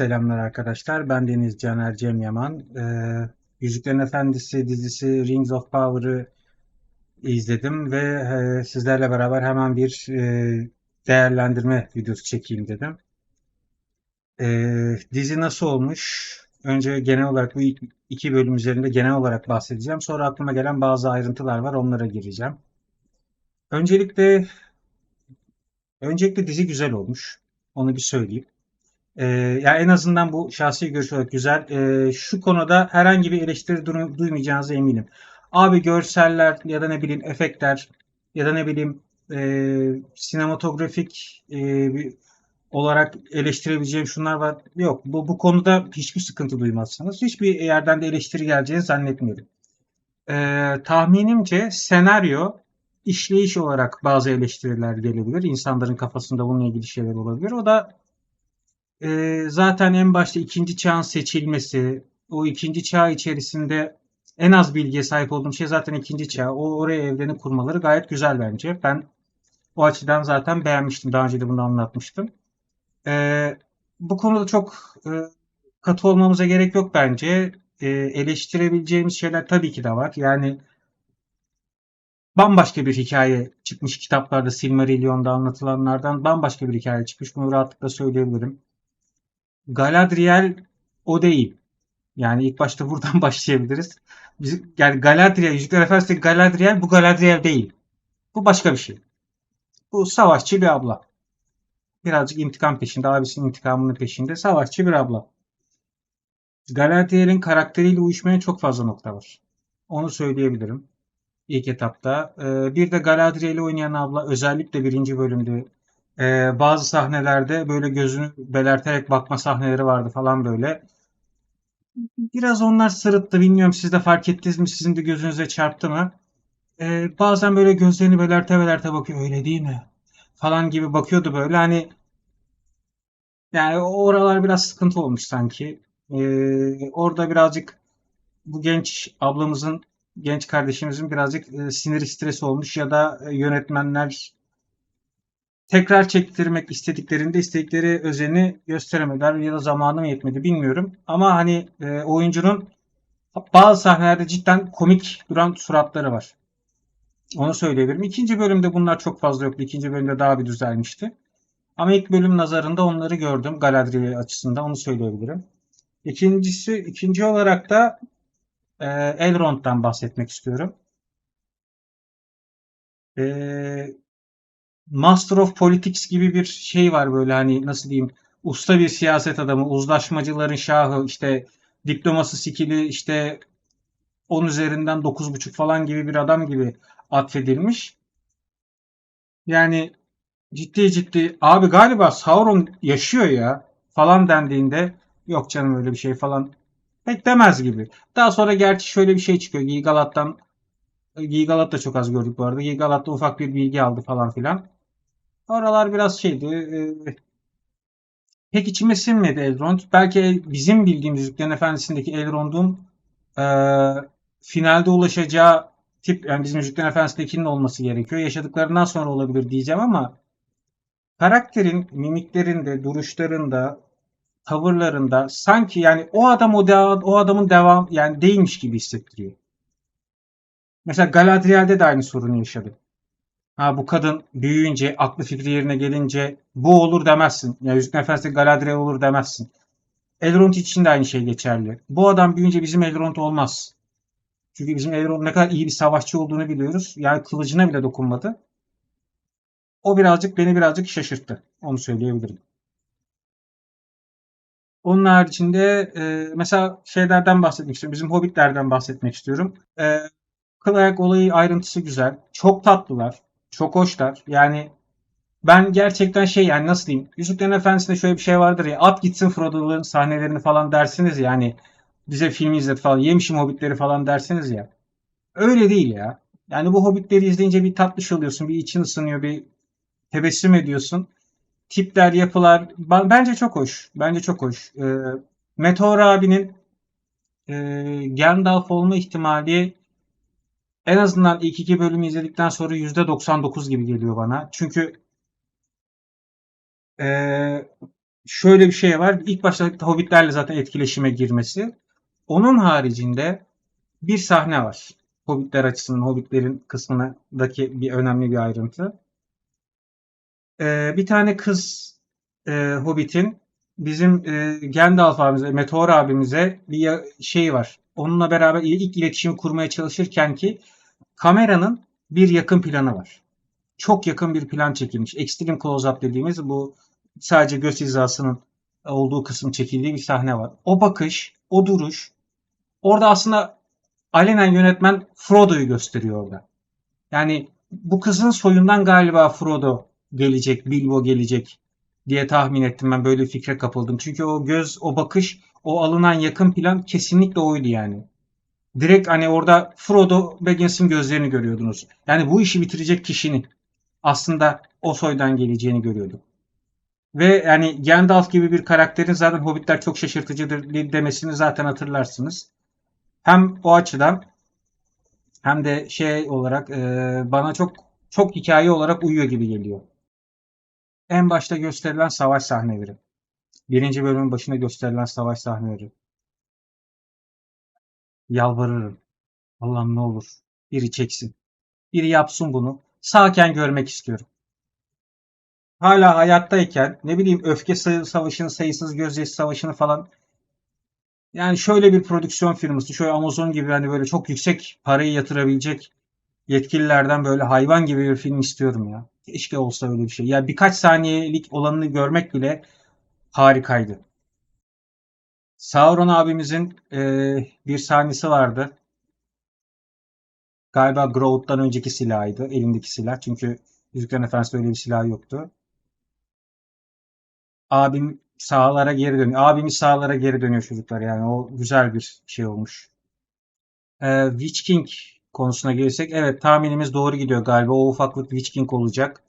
Selamlar arkadaşlar. Ben Deniz Caner Cem Yaman. Ee, Yüzüklerin Efendisi dizisi Rings of Power'ı izledim ve e, sizlerle beraber hemen bir e, değerlendirme videosu çekeyim dedim. Ee, dizi nasıl olmuş? Önce genel olarak bu iki bölüm üzerinde genel olarak bahsedeceğim. Sonra aklıma gelen bazı ayrıntılar var, onlara gireceğim. Öncelikle öncelikle dizi güzel olmuş. Onu bir söyleyeyim. Ee, ya en azından bu şahsi görüş olarak güzel. Ee, şu konuda herhangi bir eleştiri du- duymayacağınıza eminim. Abi görseller ya da ne bileyim efektler ya da ne bileyim e, sinematografik e, bir, olarak eleştirebileceğim şunlar var. Yok bu, bu konuda hiçbir sıkıntı duymazsınız. Hiçbir yerden de eleştiri geleceğini zannetmiyorum. Ee, tahminimce senaryo işleyiş olarak bazı eleştiriler gelebilir. İnsanların kafasında bununla ilgili şeyler olabilir. O da Eee, zaten en başta ikinci çağın seçilmesi, o ikinci çağ içerisinde en az bilgiye sahip olduğum şey zaten ikinci çağ. O oraya evreni kurmaları gayet güzel bence. Ben o açıdan zaten beğenmiştim. Daha önce de bunu anlatmıştım. Eee, bu konuda çok e, katı olmamıza gerek yok bence. E, eleştirebileceğimiz şeyler tabii ki de var. Yani bambaşka bir hikaye çıkmış kitaplarda Silmarillion'da anlatılanlardan bambaşka bir hikaye çıkmış. Bunu rahatlıkla söyleyebilirim. Galadriel o değil. Yani ilk başta buradan başlayabiliriz. Biz, yani Galadriel, Yüzükler Efendisi'ndeki Galadriel bu Galadriel değil. Bu başka bir şey. Bu savaşçı bir abla. Birazcık intikam peşinde, abisinin intikamının peşinde. Savaşçı bir abla. Galadriel'in karakteriyle uyuşmayan çok fazla nokta var. Onu söyleyebilirim. İlk etapta. Ee, bir de Galadriel'i oynayan abla özellikle birinci bölümde ee, bazı sahnelerde böyle gözünü belerterek bakma sahneleri vardı falan böyle. Biraz onlar sırıttı. Bilmiyorum siz de fark ettiniz mi? Sizin de gözünüze çarptı mı? Ee, bazen böyle gözlerini belerte belerte bakıyor. Öyle değil mi? Falan gibi bakıyordu böyle. Hani yani oralar biraz sıkıntı olmuş sanki. Ee, orada birazcık bu genç ablamızın, genç kardeşimizin birazcık e, sinir stresi olmuş ya da e, yönetmenler tekrar çektirmek istediklerinde istedikleri özeni gösteremediler ya da zamanı mı yetmedi bilmiyorum. Ama hani e, oyuncunun bazı sahnelerde cidden komik duran suratları var. Onu söyleyebilirim. İkinci bölümde bunlar çok fazla yoktu. İkinci bölümde daha bir düzelmişti. Ama ilk bölüm nazarında onları gördüm. Galadriel açısından onu söyleyebilirim. İkincisi, ikinci olarak da e, Elrond'dan bahsetmek istiyorum. E, Master of Politics gibi bir şey var böyle hani nasıl diyeyim usta bir siyaset adamı, uzlaşmacıların şahı, işte diploması skili işte 10 üzerinden 9.5 falan gibi bir adam gibi atfedilmiş. Yani ciddi ciddi abi galiba Sauron yaşıyor ya falan dendiğinde yok canım öyle bir şey falan pek demez gibi. Daha sonra gerçi şöyle bir şey çıkıyor. Gilgalad'dan Gilgalad da çok az gördük bu arada. Gilgalad'da ufak bir bilgi aldı falan filan. Oralar biraz şeydi. E, pek içime sinmedi Elrond. Belki bizim bildiğimiz Yüzüklerin Efendisi'ndeki Elrond'un e, finalde ulaşacağı tip yani bizim Yüzüklerin Efendisi'ndekinin olması gerekiyor. Yaşadıklarından sonra olabilir diyeceğim ama karakterin mimiklerinde, duruşlarında, tavırlarında sanki yani o adam o, devam, o adamın devam yani değilmiş gibi hissettiriyor. Mesela Galadriel'de de aynı sorunu yaşadı. Ha bu kadın büyüyünce, aklı fikri yerine gelince bu olur demezsin. Ya Yüzüklerin Efendisi Galadriel olur demezsin. Elrond için de aynı şey geçerli. Bu adam büyüyünce bizim Elrond olmaz. Çünkü bizim Elrond ne kadar iyi bir savaşçı olduğunu biliyoruz. Yani kılıcına bile dokunmadı. O birazcık beni birazcık şaşırttı. Onu söyleyebilirim. Onun haricinde e, mesela şeylerden bahsetmek istiyorum. Bizim Hobbitlerden bahsetmek istiyorum. E, kıl ayak olayı ayrıntısı güzel. Çok tatlılar. Çok hoşlar. Yani ben gerçekten şey yani nasıl diyeyim? Yüzüklerin Efendisi'nde şöyle bir şey vardır ya. At gitsin Frodo'nun sahnelerini falan dersiniz ya. Yani bize filmi izlet falan. Yemişim Hobbitleri falan dersiniz ya. Öyle değil ya. Yani bu Hobbitleri izleyince bir tatlış oluyorsun. Bir için ısınıyor. Bir tebessüm ediyorsun. Tipler, yapılar. Bence çok hoş. Bence çok hoş. Ee, Meteor abinin e, Gandalf olma ihtimali en azından ilk iki bölümü izledikten sonra %99 gibi geliyor bana. Çünkü ee, şöyle bir şey var. İlk başta Hobbitlerle zaten etkileşime girmesi. Onun haricinde bir sahne var. Hobbitler açısından, Hobbitlerin kısmındaki bir önemli bir ayrıntı. Ee, bir tane kız e, Hobbit'in bizim e, Gandalf abimize, Meteor abimize bir şey var. Onunla beraber ilk iletişim kurmaya çalışırken ki kameranın bir yakın planı var. Çok yakın bir plan çekilmiş. Extreme close-up dediğimiz bu sadece göz hizasının olduğu kısım çekildiği bir sahne var. O bakış, o duruş orada aslında alenen yönetmen Frodo'yu gösteriyor orada. Yani bu kızın soyundan galiba Frodo gelecek, Bilbo gelecek diye tahmin ettim ben böyle fikre kapıldım. Çünkü o göz, o bakış, o alınan yakın plan kesinlikle oydu yani. Direkt hani orada Frodo Baggins'in gözlerini görüyordunuz. Yani bu işi bitirecek kişinin aslında o soydan geleceğini görüyorduk. Ve yani Gandalf gibi bir karakterin zaten Hobbitler çok şaşırtıcıdır demesini zaten hatırlarsınız. Hem o açıdan hem de şey olarak e, bana çok çok hikaye olarak uyuyor gibi geliyor. En başta gösterilen savaş sahneleri. Birinci bölümün başında gösterilen savaş sahneleri. Yalvarırım. Allah'ım ne olur. Biri çeksin. Biri yapsın bunu. Sağken görmek istiyorum. Hala hayattayken ne bileyim öfke savaşını, sayısız gözyaşı savaşını falan yani şöyle bir prodüksiyon firması, şöyle Amazon gibi hani böyle çok yüksek parayı yatırabilecek yetkililerden böyle hayvan gibi bir film istiyorum ya. Keşke olsa öyle bir şey. Ya birkaç saniyelik olanını görmek bile harikaydı. Sauron abimizin e, bir sahnesi vardı. Galiba Grout'tan önceki silahıydı. Elindeki silah. Çünkü Yüzüklerin Efendisi'de öyle bir silah yoktu. Abim sahalara geri dönüyor. Abimiz sahalara geri dönüyor çocuklar. Yani o güzel bir şey olmuş. Ee, Witch King konusuna gelirsek evet tahminimiz doğru gidiyor galiba. O ufaklık Witch King olacak.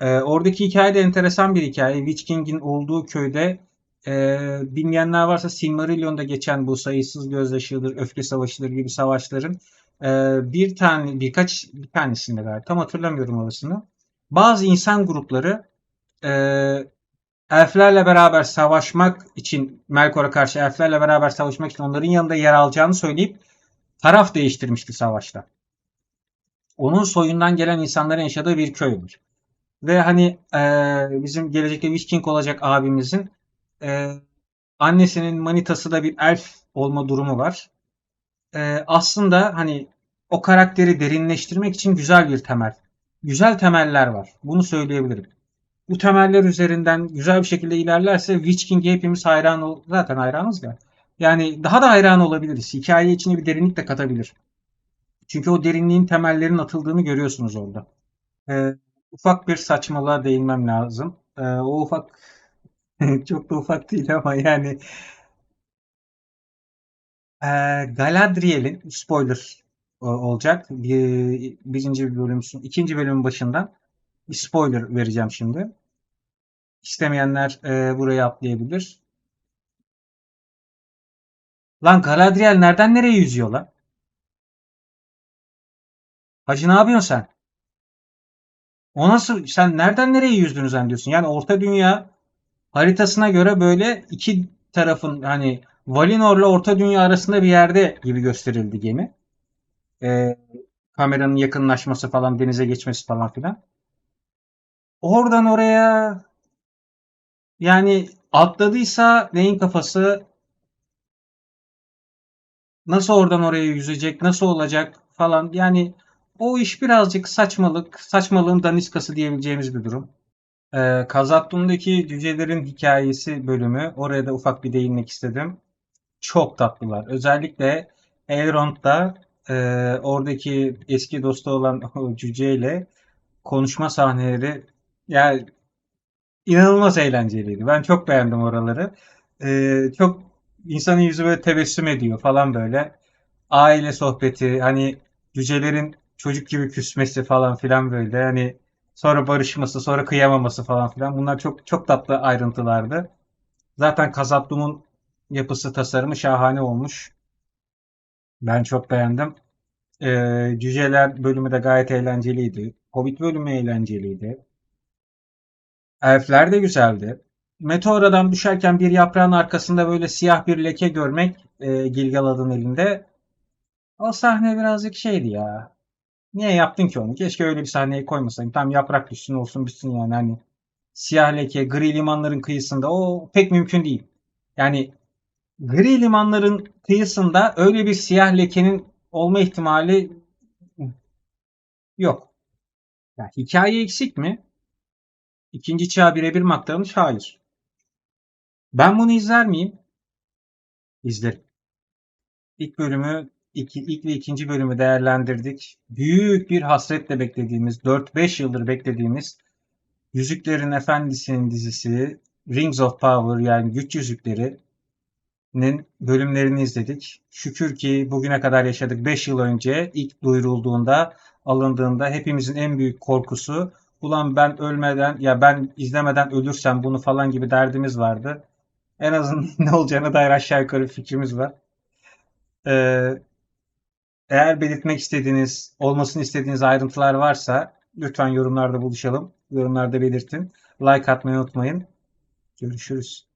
Ee, oradaki hikaye de enteresan bir hikaye. Witch King'in olduğu köyde e, bilmeyenler varsa Silmarillion'da geçen bu sayısız gözyaşıdır, öfke savaşıdır gibi savaşların e, bir tane birkaç bir tanesinde galiba tam hatırlamıyorum orasını. Bazı insan grupları e, elflerle beraber savaşmak için Melkor'a karşı elflerle beraber savaşmak için onların yanında yer alacağını söyleyip taraf değiştirmişti savaşta. Onun soyundan gelen insanların yaşadığı bir köymüş. Ve hani e, bizim gelecekte Witch King olacak abimizin e, annesinin manitası da bir elf olma durumu var. E, aslında hani o karakteri derinleştirmek için güzel bir temel. Güzel temeller var. Bunu söyleyebilirim. Bu temeller üzerinden güzel bir şekilde ilerlerse Witch King'e hepimiz hayran ol zaten hayranız ya. Yani daha da hayran olabiliriz. Hikaye içine bir derinlik de katabilir. Çünkü o derinliğin temellerinin atıldığını görüyorsunuz orada. Ee, ufak bir saçmalığa değinmem lazım. Ee, o ufak çok da ufak değil ama yani e, Galadriel'in spoiler olacak. Bir, birinci bölüm, ikinci bölümün başından bir spoiler vereceğim şimdi. İstemeyenler e, burayı atlayabilir. Lan Galadriel nereden nereye yüzüyor lan? Hacı ne yapıyorsun sen? O nasıl? Sen nereden nereye yüzdüğünü zannediyorsun? Yani Orta Dünya haritasına göre böyle iki tarafın hani Valinor'la Orta Dünya arasında bir yerde gibi gösterildi gemi. Ee, kameranın yakınlaşması falan, denize geçmesi falan filan. Oradan oraya yani atladıysa neyin kafası nasıl oradan oraya yüzecek, nasıl olacak falan. Yani o iş birazcık saçmalık, saçmalığın daniskası diyebileceğimiz bir durum. Ee, Kazattun'daki cücelerin hikayesi bölümü. Oraya da ufak bir değinmek istedim. Çok tatlılar. Özellikle Elrond'da e, oradaki eski dostu olan o cüceyle konuşma sahneleri yani inanılmaz eğlenceliydi. Ben çok beğendim oraları. Ee, çok insanın yüzü böyle tebessüm ediyor falan böyle. Aile sohbeti hani cücelerin çocuk gibi küsmesi falan filan böyle. Hani sonra barışması, sonra kıyamaması falan filan. Bunlar çok çok tatlı ayrıntılardı. Zaten Kazatlu'nun yapısı, tasarımı şahane olmuş. Ben çok beğendim. Ee, Cüceler bölümü de gayet eğlenceliydi. Hobbit bölümü eğlenceliydi. Elfler de güzeldi. Meteoradan düşerken bir yaprağın arkasında böyle siyah bir leke görmek e, Gilgalad'ın elinde. O sahne birazcık şeydi ya. Niye yaptın ki onu? Keşke öyle bir sahneyi koymasaydın. Tam yaprak düşsün olsun bitsin yani. Hani siyah leke, gri limanların kıyısında o pek mümkün değil. Yani gri limanların kıyısında öyle bir siyah lekenin olma ihtimali yok. Yani hikaye eksik mi? İkinci çağ birebir mi aktarılmış? Hayır. Ben bunu izler miyim? İzlerim. İlk bölümü, iki, ilk ve ikinci bölümü değerlendirdik. Büyük bir hasretle beklediğimiz, 4-5 yıldır beklediğimiz Yüzüklerin Efendisi'nin dizisi Rings of Power yani Güç Yüzükleri'nin bölümlerini izledik. Şükür ki bugüne kadar yaşadık 5 yıl önce ilk duyurulduğunda, alındığında hepimizin en büyük korkusu ulan ben ölmeden ya ben izlemeden ölürsem bunu falan gibi derdimiz vardı. En azından ne olacağına dair aşağı yukarı fikrimiz var. Ee, eğer belirtmek istediğiniz, olmasını istediğiniz ayrıntılar varsa lütfen yorumlarda buluşalım. Yorumlarda belirtin. Like atmayı unutmayın. Görüşürüz.